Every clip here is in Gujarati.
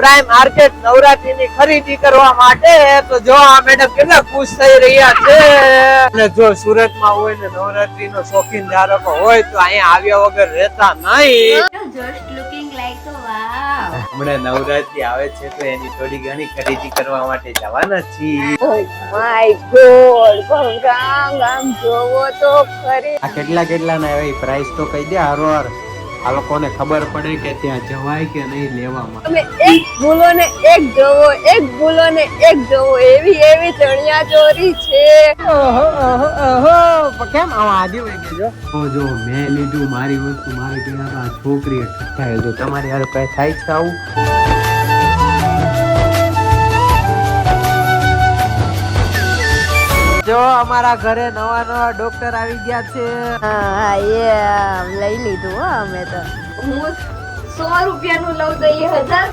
પ્રાઇમ માર્કેટ નવરાત્રી ની ખરીદી કરવા માટે. તો જો આ મેડમ કેટલા ખુશ થઈ રહ્યા છે. અને જો સુરતમાં હોય ને નવરાત્રી નો શોખીન ધારકો હોય તો અહીંયા આવ્યા વગર રહેતા નહીં. હમણાં નવરાત્રી આવે છે તો એની થોડી ઘણી ખરીદી કરવા માટે જવાના છીએ. Oh my ભંગાંગ આમ જોવો તો ખરી. આ કેટલા કેટલા ના એવી પ્રાઇસ તો કહી દે હારોહાર. આ લોકોને ખબર પડે કે ત્યાં જવાય કે નહીં લેવામાં. તમે એક ભૂલો ને એક જવો એક ભૂલો ને એક જવો એવી એવી ચણિયા ચોરી છે ઓહો ઓહો ઓહો કેમ આવા આદિ વઈ ગયો જો? જો મેં લીધું મારી વસ્તુ મારી કેવા આ છોકરી ઠઠાય જો તમારી હાલ કઈ થાય છે આવું? જો અમારા ઘરે નવા નવા ડોક્ટર આવી ગયા છે. હા એ લઈ લીધું હો અમે તો. હું સો રૂપિયાનું લઉં તો એ હજાર?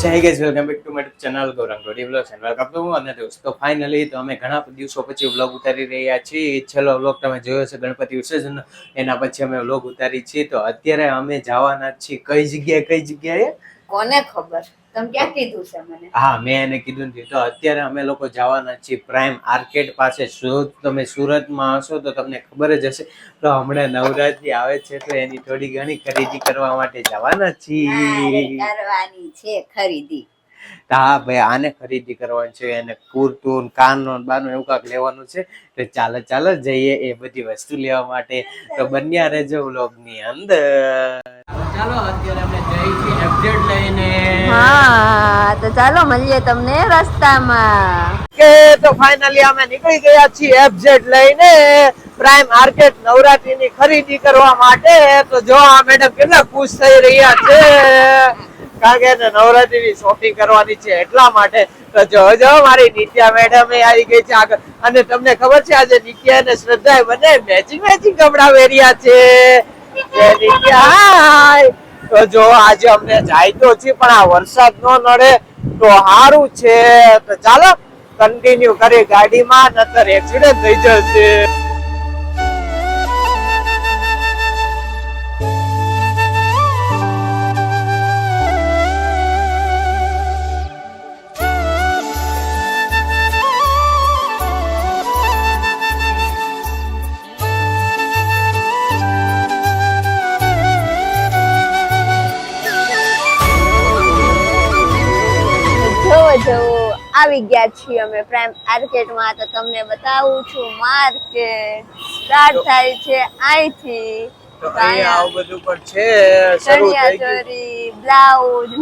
જય guys welcome back to my channel Gaurang Rodi vlogs and welcome to અને દોસ્તો ફાઇનલી તો અમે ઘણા દિવસો પછી વ્લોગ ઉતારી રહ્યા છીએ. છેલ્લો વ્લોગ તમે જોયો છે ગણપતિ વિસર્જન એના પછી અમે વ્લોગ ઉતારી છીએ. તો અત્યારે અમે જવાના છીએ કઈ જગ્યાએ કઈ જગ્યાએ? કોને ખબર? તમે ક્યાં કીધું છે મને? હા મેં એને કીધું નથી તો અત્યારે અમે લોકો જવાના છીએ પ્રાઇમ આર્કેડ પાસે. તમે સુરતમાં હશો તો તમને ખબર જ હશે. તો હમણાં નવરાત્રી આવે છે તો એની થોડી ઘણી ખરીદી કરવા માટે જવાના છીએ. કરવાની છે ખરીદી. હા ભાઈ આને ખરીદી કરવાની છે. એને કુર્તું કાનનો બાનું એવું કાંક લેવાનું છે. તો ચાલો ચાલો જઈએ એ બધી વસ્તુ લેવા માટે. તો બન્યા રહેજો વ્લોગની અંદર. ચાલો અત્યારે અમે જઈએ છીએ એફજેડ લઈને. હા તો ચાલો મળીએ તમને રસ્તામાં. કે તો ફાઇનલી અમે નીકળી ગયા છીએ એફજેડ લઈને પ્રાઇમ માર્કેટ નવરાત્રી ખરીદી કરવા માટે. તો જો આ મેડમ કેટલા ખુશ થઈ રહ્યા છે. કારણ કે એને નવરાત્રી ની શોપિંગ કરવાની છે એટલા માટે. તો જો જો મારી નિત્યા મેડમ આવી ગઈ છે આગળ. અને તમને ખબર છે આજે નિત્યા અને શ્રદ્ધા બંને મેચિંગ મેચિંગ કપડા પહેર્યા છે. જો આજે અમને જાય તો છે, પણ આ વરસાદ ન નડે તો સારું છે. તો ચાલો કન્ટિન્યુ કરી ગાડીમાં, નતર એક્સિડન્ટ થઈ જશે. આવી ગયા છીએ અમે. પ્રાઇમ માર્કેટમાં તો તમને બતાવું છું. માર્કેટ સ્ટાર્ટ થાય છે અહીંથી.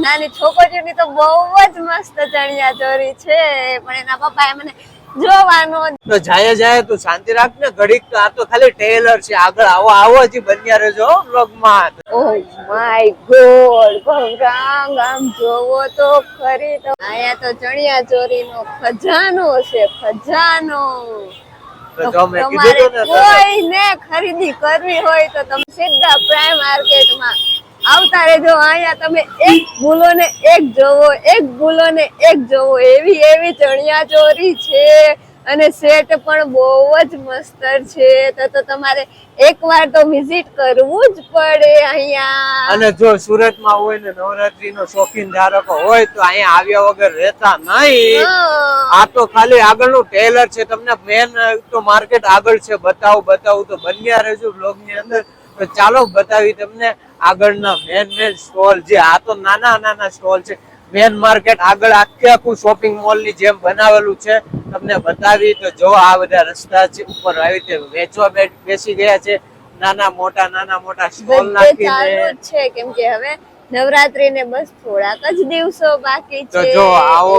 નાની છોકરીઓની તો બહુ જ મસ્ત ચણિયા ચોરી છે. પણ એના પપ્પાએ મને જોવાનો. તો જાય જાય તું શાંતિ રાખ ને ઘડીક તો આ તો ખાલી ટેલર છે. આગળ આવો આવો હજી બન્યા રહેજો વ્લોગમાં. ઓ માય ગોડ ભંગાંગ ગામ જોવો તો ખરી તો. આયા તો ચણિયા ચોરી નો ખજાનો છે ખજાનો. જો તમારે કોઈ ને કોઈને ખરીદી કરવી હોય તો તમે સીધા પ્રાઇમ માર્કેટમાં આવતા રહેજો. અહીંયા તમે એક ભૂલો ને એક જોવો એક ભૂલો ને એક જોવો. એવી એવી ચણિયા ચોરી છે અને સેટ પણ બહુ જ મસ્ત છે. તો તો તમારે એકવાર તો વિઝિટ કરવું જ પડે અહીંયા. અને જો સુરતમાં હોય ને નવરાત્રી નો શોખીન ધારકો હોય તો અહીંયા આવ્યા વગર રહેતા નહીં. આ તો ખાલી આગળનું ટેલર છે. તમને મેન તો માર્કેટ આગળ છે. બતાવું બતાવું તો બન્યા રહેજો બ્લોગની અંદર. તો ચાલો બતાવી તમને આગળના મેન મેન સ્ટોલ જે આ તો નાના નાના સ્ટોલ છે. મેન માર્કેટ આગળ આખે આખું શોપિંગ મોલની જેમ બનાવેલું છે. તમને બતાવી તો જો આ બધા રસ્તા છે ઉપર આવી રીતે વેચવા બેસી ગયા છે. નાના મોટા નાના મોટા સ્ટોલ નાખીને. છે કેમ કે હવે નવરાત્રી ને બસ થોડાક જ દિવસો બાકી તો જો આવો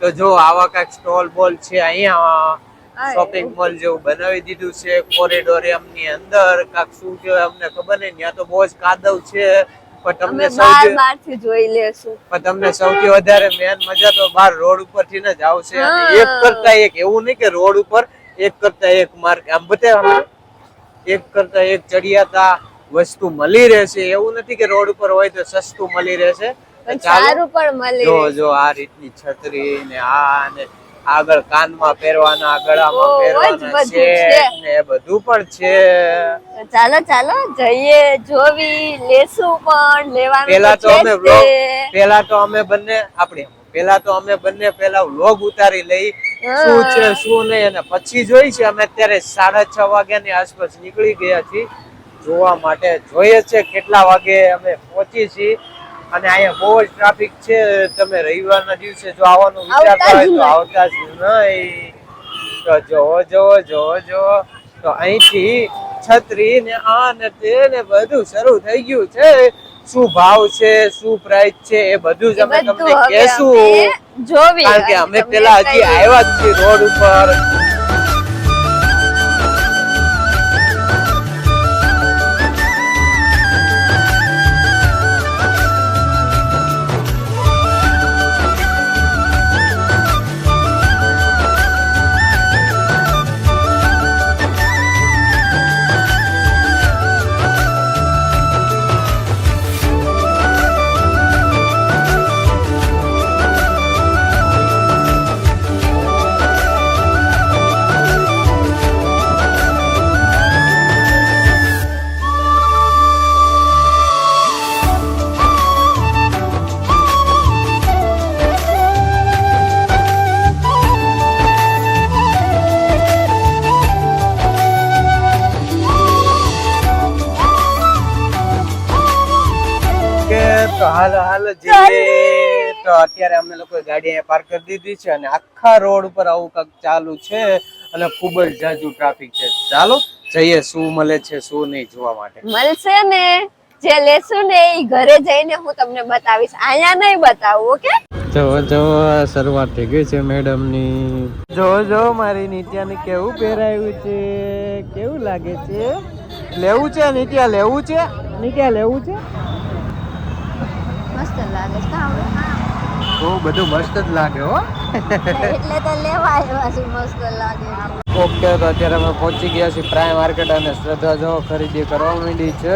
તો જો આવા કંઈક સ્ટોલ બોલ છે અહીંયા. શોપિંગ મોલ જેવું બનાવી દીધું છે કોરિડોરિયમની અંદર કાક શું કહેવાય અમને ખબર નહીં ત્યાં તો બહુ જ કાદવ છે પણ તમને સૌથી બહારથી જોઈ લેશું. પણ તમને સૌથી વધારે મેન મજા તો બહાર રોડ ઉપરથી થી જ આવશે. એક કરતા એક એવું નહીં કે રોડ ઉપર એક કરતા એક માર્ક આમ બધા એક કરતા એક ચડિયાતા વસ્તુ મળી રહેશે. એવું નથી કે રોડ ઉપર હોય તો સસ્તું મળી રહેશે. સારું પણ મળી જો જો આ રીતની છત્રી ને આ ને આગળ કાનમાં પહેરવાના ગળામાં પહેરવાના છે. ને બધું પણ છે. ચાલો ચાલો જઈએ જોવી લેશું પણ લેવાનું પેલા તો અમે vlog પેલા તો અમે બંને આપણે પેલા તો અમે બંને પેલા વ્લોગ ઉતારી લઈ શું છે શું નહીં અને પછી જોઈ છે અમે અત્યારે સાડા છ વાગ્યાની આસપાસ નીકળી ગયા છીએ. જોવા માટે જોઈએ છે કેટલા વાગે અમે પહોંચી છીએ. અને અહીંયા બહુ જ ટ્રાફિક છે. તમે રવિવારના દિવસે જો આવવાનું વિચારતા હોય તો આવતા જ નહીં. તો જોવો જોવો જોવો જોવો. તો અહીંથી છત્રી ને આ ને તે ને બધું શરૂ થઈ ગયું છે. શું ભાવ છે શું પ્રાઇસ છે એ બધું જ અમે તમને કહેશું. કારણ કે અમે પેલા હજી આવ્યા જ છીએ રોડ ઉપર. તો અત્યારે અમે લોકો ગાડી અહીંયા પાર્ક કરી દીધી છે અને આખા રોડ ઉપર આવું કંઈક ચાલુ છે અને ખૂબ જ જાજુ ટ્રાફિક છે. ચાલો જઈએ શું મળે છે શું નહીં જોવા માટે. મળશે ને જે લેશું ને એ ઘરે જઈને હું તમને બતાવીશ. અહીંયા નહીં બતાવું ઓકે? જો જો શરૂઆત થઈ ગઈ છે મેડમની જો જો મારી નિત્યા ને કેવું પહેરાયું છે કેવું લાગે છે? લેવું છે નિત્યા લેવું છે? નિત્યા લેવું છે મસ્ત લાગે છે હવે? બહુ બધું મસ્ત જ લાગે હો. એટલે તો લેવા આવ્યા છે મસ્ત લાગે. ઓકે તો અત્યારે અમે પહોંચી ગયા છીએ પ્રાઇમ માર્કેટ અને શ્રદ્ધા જો ખરીદી કરવા માંડી છે.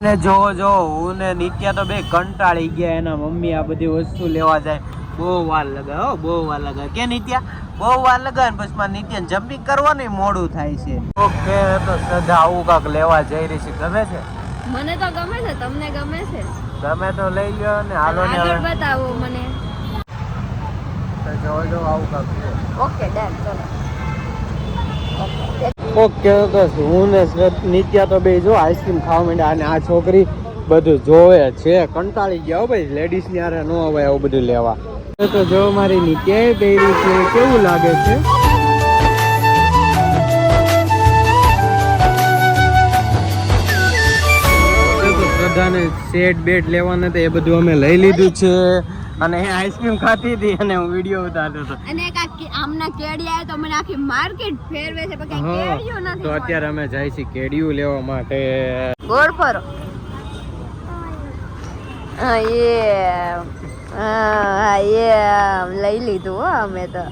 અને જો જો હું ને નિત્યા તો બે કંટાળી ગયા એના મમ્મી આ બધી વસ્તુ લેવા જાય. બહુ વાર લગાવે હો બહુ વાર લગા કે નિત્યા? બહુ વાર લગાવે ને પછી મારે નિત્યા જમ્પિંગ કરવાનું મોડું થાય છે. ઓકે તો શ્રદ્ધા આવું કાંક લેવા જઈ રહી છે. ગમે છે? મને તો ગમે છે તમને ગમે છે? ગમે તો લઈ લ્યો ને હાલો ને આગળ હવે. બતાવો મને. તો જો જો આવું કાંક ઓકે ડન ચલો. ઓકે બસ હું ને નિત્યા તો બે જો આઈસ્ક્રીમ ખાવા માંડ્યા અને આ છોકરી બધું જોવે છે. કંટાળી ગયા હો ભાઈ લેડીઝની હારે ન આવે આવું બધું લેવા. તો જો મારી નિત્યાએ પહેરી છે કેવું લાગે છે? શ્રદ્ધાને સેટ બેટ લેવાના હતા એ બધું અમે લઈ લીધું છે. અને આઈસ્ક્રીમ ખાતી હતી અને હું વીડિયો ઉતારતો હતો. અને આમના કેડિયા તો મને આખી માર્કેટ ફેરવે છે પણ કેડિયો નથી તો અત્યારે અમે જાય છે કેડિયું લેવા માટે. ગોળ ફરો. હા એ હા એ લઈ લીધું હો અમે તો.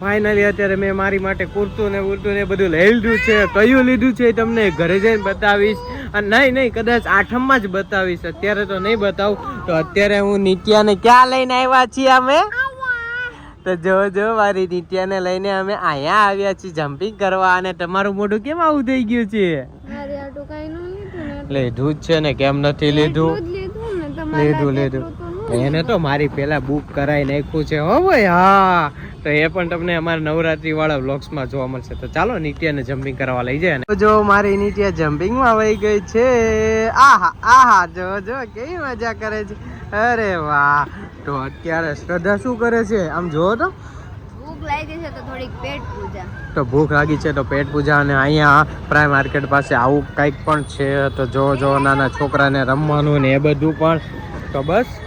ફાઇનલી અત્યારે મેં મારી માટે કુર્તું ને ઉર્તું ને બધું લઈ લીધું છે. કયું લીધું છે તમને ઘરે જઈને બતાવીશ. અને નહીં નહીં કદાચ આઠમમાં જ બતાવીશ. અત્યારે તો નહીં બતાવું. તો અત્યારે હું નિત્યાને ક્યાં લઈને આવ્યા છીએ અમે? તો જો જો મારી નિત્યાને લઈને અમે અહીંયા આવ્યા છીએ જમ્પિંગ કરવા. અને તમારું મોઢું કેમ આવું થઈ ગયું છે? લીધું જ છે ને કેમ નથી લીધું? લીધું લીધું એને તો મારી પેલા બુક કરાવી નાખ્યું છે હો ભાઈ હા. તો એ પણ તમને અમારા નવરાત્રી વાળા વ્લોગ્સમાં જોવા મળશે. તો ચાલો નિત્યાને જમ્પિંગ કરવા લઈ જાય તો જો મારી નિત્યા જમ્પિંગમાં વહી ગઈ છે. આહા આહા જો જો કેવી મજા કરે છે. અરે વાહ. તો અત્યારે શ્રદ્ધા શું કરે છે? આમ જુઓ તો. ભૂખ લાગી છે તો થોડીક પેટ પૂજા. તો ભૂખ લાગી છે તો પેટ પૂજા અને અહીંયા પ્રાઇમ માર્કેટ પાસે આવું કંઈક પણ છે. તો જો જો નાના છોકરાને રમવાનું ને એ બધું પણ. તો બસ.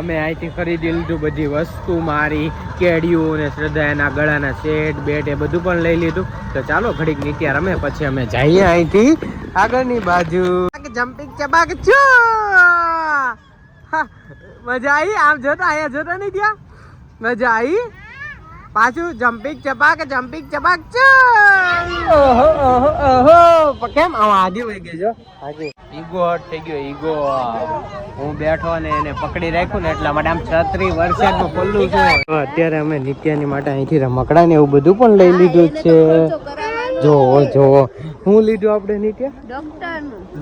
અમે અહીંથી ખરીદી લીધું બધી વસ્તુ, મારી કેડિયું ને શ્રદ્ધા એના ગળાના સેટ બેટ એ બધું પણ લઈ લીધું. તો ચાલો ઘડીક નીત્યા રમે પછી અમે જઈએ અહીંથી આગળની બાજુ. જમ્પિંગ ચબાક છો? મજા આવી? આમ જોતા, અહીંયા જોતા નહીં ગયા? મજા આવી? પાછું જમ્પિંગ ચપાક જમ્પિંગ ચપાક ઓહો ઓહો ઓહો. કેમ આવા આજી વહી ગયો હાજી ઈગો હટ થઈ ગયો ઈગો. હું બેઠો ને એને પકડી રાખ્યું ને એટલા માટે આમ છત્રી વરસાદનું ખુલ્લું છું અત્યારે અમે નિત્યાની માટે અહીંથી રમકડા ને એવું બધું પણ લઈ લીધું છે. જો જો હું લીધું આપણે નિત્યા?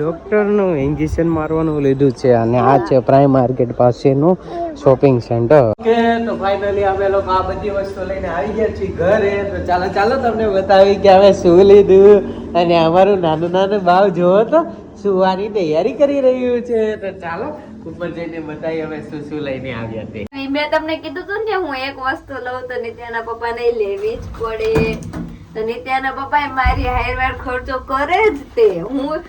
ડોક્ટરનું. ઇન્જેક્શન મારવાનું લીધું છે અને આ છે પ્રાઇમ માર્કેટ પાસેનું શોપિંગ સેન્ટર ઓકે તો ફાઇનલી અમે લોકો આ બધી વસ્તુ લઈને આવી ગયા છીએ ઘરે. તો ચાલો ચાલો તમને બતાવી કે અમે શું લીધું અને અમારું નાનું નાનું ભાવ જોવો તો સુવાની તૈયારી કરી રહ્યું છે. તો ચાલો ઉપર જઈને બતાવી અમે શું શું લઈને આવ્યા તે. મેં તમને કીધું તું ને હું એક વસ્તુ લઉં તો નિત્યાના પપ્પા ને લેવી જ પડે. તો નિત્યાના પપ્પા મારી હાયરવાર ખર્ચો કરે જ તે. હું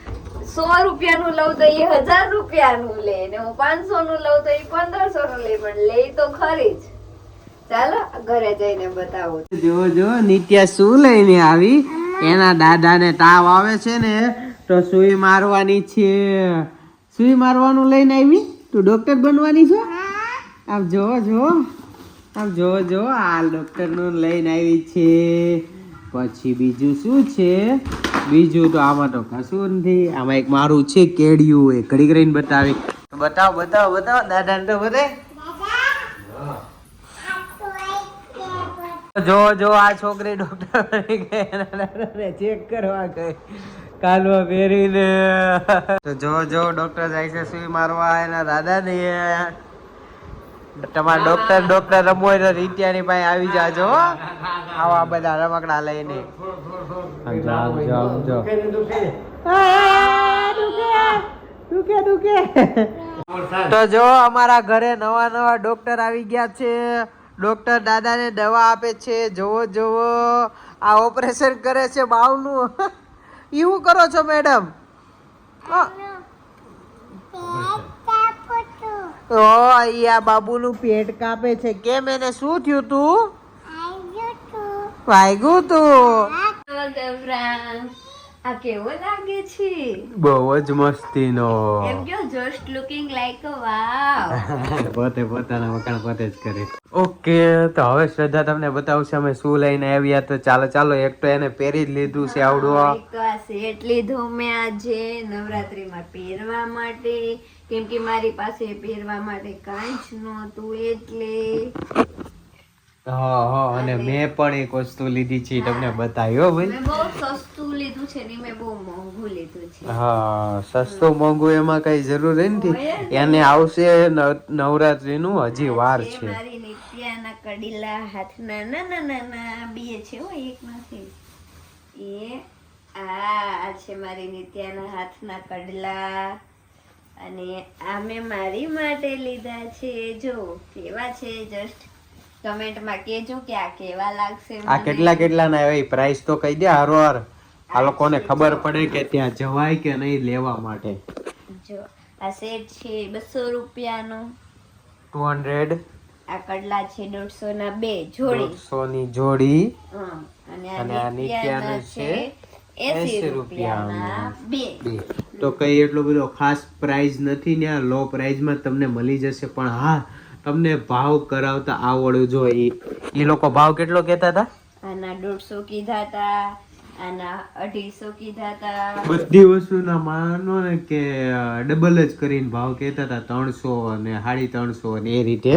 સો રૂપિયાનું લઉં તો એ હજાર રૂપિયાનું લે ને હું પાંચસો નું લઉં તો એ પંદરસો નું લે, પણ લે તો ખરી જ. ચાલો, ઘરે જઈને બતાવું. જો જો નિત્યા શું લઈને આવી? એના દાદાને તાવ આવે છે ને, તો સુઈ મારવાની છે. સુઈ મારવાનું લઈને આવી? તું ડોક્ટર બનવાની છો? આમ જો જો આમ જો જો આ ડોક્ટરનું લઈને આવી છે. પછી બીજું શું છે? બીજું તો આમાં તો કશું નથી. આમાં એક મારું છે કેડિયું એ ઘડી કરીને બતાવી. બતાવો બતાવો બતાવો. દાદાને તો બધે? જો જો આ છોકરી ડોક્ટર બની ગઈ. ચેક કરવા ગઈ. કાલમાં પહેરીને. તો જો જો ડોક્ટર જાય છે સુઈ મારવા. એના દાદાને તમારા ડોક્ટર ડોક્ટર રમવો હોય તો રીત્યાની પાસે આવી જાજો હો. આવા બધા રમકડા લઈને. તો જો અમારા ઘરે નવા નવા ડોક્ટર આવી ગયા છે. ડોક્ટર દાદાને દવા આપે છે. જોવો જોવો આ ઓપરેશન કરે છે બાવનું. એવું કરો છો મેડમ ઓ અહીંયા બાબુનું પેટ કાપે છે. કેમ એને શું થયું તું? વાગ્યું તું. આ કેવો લાગે છે? બહુ જ મસ્તીનો. એમ કયો just looking like a wow પોતે પોતાના વખાણ પોતે જ કરે. ઓકે તો હવે શ્રદ્ધા તમને બતાવશે અમે શું લઈને આવ્યા તો ચાલો ચાલો એક તો એને પહેરી જ લીધું છે આવડું. તો આ સેટ લીધો મેં આજે નવરાત્રીમાં પહેરવા માટે. કેમ કે મારી પાસે પહેરવા માટે કાંઈ જ નહોતું એટલે હા હા અને મેં પણ એક વસ્તુ લીધી છે તમને બતાવ્યો ભાઈ. મેં બહુ સસ્તું લીધું છે ને મેં બહુ મોંઘું લીધું છે. હા સસ્તું મોંઘું એમાં કઈ જરૂર નથી એને આવશે નવ- નવરાત્રીનું હજી વાર છે મારી નિત્યાના કડીલા હાથના નાના નાના બે છે હો એક નથી એ આ છે મારી નિત્યાના હાથના કડલા. અને આ મેં મારી માટે લીધા છે જો કેવા છે જસ્ટ કમેન્ટમાં કેજો કે આ કેવા લાગશે આ કેટલા કેટલા ના હોય પ્રાઇસ તો કહી દે હારોહાર. આ લોકોને ખબર પડે કે ત્યાં જવાય કે નહીં લેવા માટે. જો આ સેટ છે બસો રૂપિયાનો. ટુ હંડ્રેડ આ કડલા છે દોઢસો ના બે જોડી. દોઢસો ની જોડી અને આ નિત્યાનું છે એસી રૂપિયાના બે. બે. તો કઈ એટલો બધો ખાસ પ્રાઇસ નથી ને આ લો પ્રાઇસમાં તમને મળી જશે પણ હા તમને ભાવ કરાવતા આવડવું જો એ એ લોકો ભાવ કેટલો કહેતા હતા? આના દોઢસો કીધા હતા આના અઢીસો કીધા હતા. બધી વસ્તુના માનો ને કે ડબલ જ કરીને ભાવ કહેતા હતા ત્રણસો અને સાડી ત્રણસો અને એ રીતે.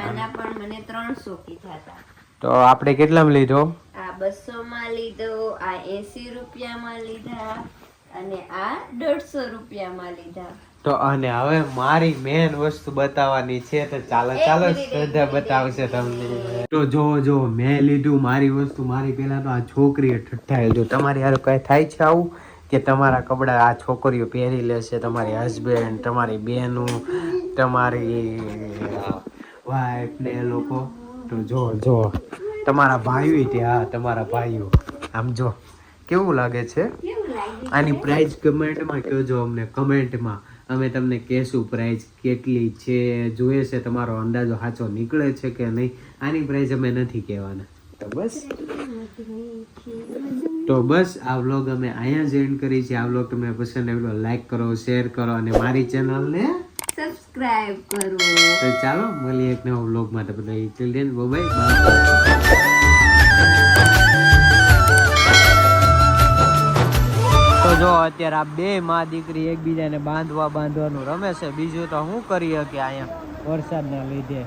આના પણ મને ત્રણસો કીધા હતા. તો આપણે કેટલામાં લીધો? આ બસો માં લીધો આ એસી રૂપિયામાં લીધા અને આ દોઢસો રૂપિયામાં લીધા. તો અને હવે મારી મેન વસ્તુ બતાવવાની છે તો ચાલો ચાલો શ્રદ્ધા બતાવશે તમને. તો જો જો મેં લીધું મારી વસ્તુ મારી પહેલા તો આ છોકરીએ ઠઠ્ઠા જો તમારી યાર કઈ થાય છે આવું? કે તમારા કપડા આ છોકરીઓ પહેરી લેશે તમારી હસબન્ડ તમારી બહેનો તમારી વાઈફ ને એ લોકો? તો જો જો. તમારા ભાઈઓ ત્યાં હા તમારા ભાઈઓ. આમ જો. કેવું લાગે છે? આની પ્રાઇસ કમેન્ટમાં કહેજો અમને કમેન્ટમાં અમે તમને કહેશું પ્રાઇસ કેટલી છે જોઈએ છે તમારો અંદાજો સાચો નીકળે છે કે નહીં આની પ્રાઇસ અમે નથી કહેવાના. તો બસ. તો બસ આ વ્લોગ અમે અહીંયા જ એન્ડ કરી છે. આ વ્લોગ તમને પસંદ આવ્યો લાઈક કરો શેર કરો અને મારી ચેનલને સબસ્ક્રાઇબ કરો. તો ચાલો મળીએ એક નવા વ્લોગમાં તો બધા ચિલ્ડ્રન બાય બાય જો અત્યારે આ બે માં દીકરી એકબીજાને બાંધવા બાંધવાનું રમે છે. બીજું તો શું કરીએ કે અહીંયા વરસાદના લીધે.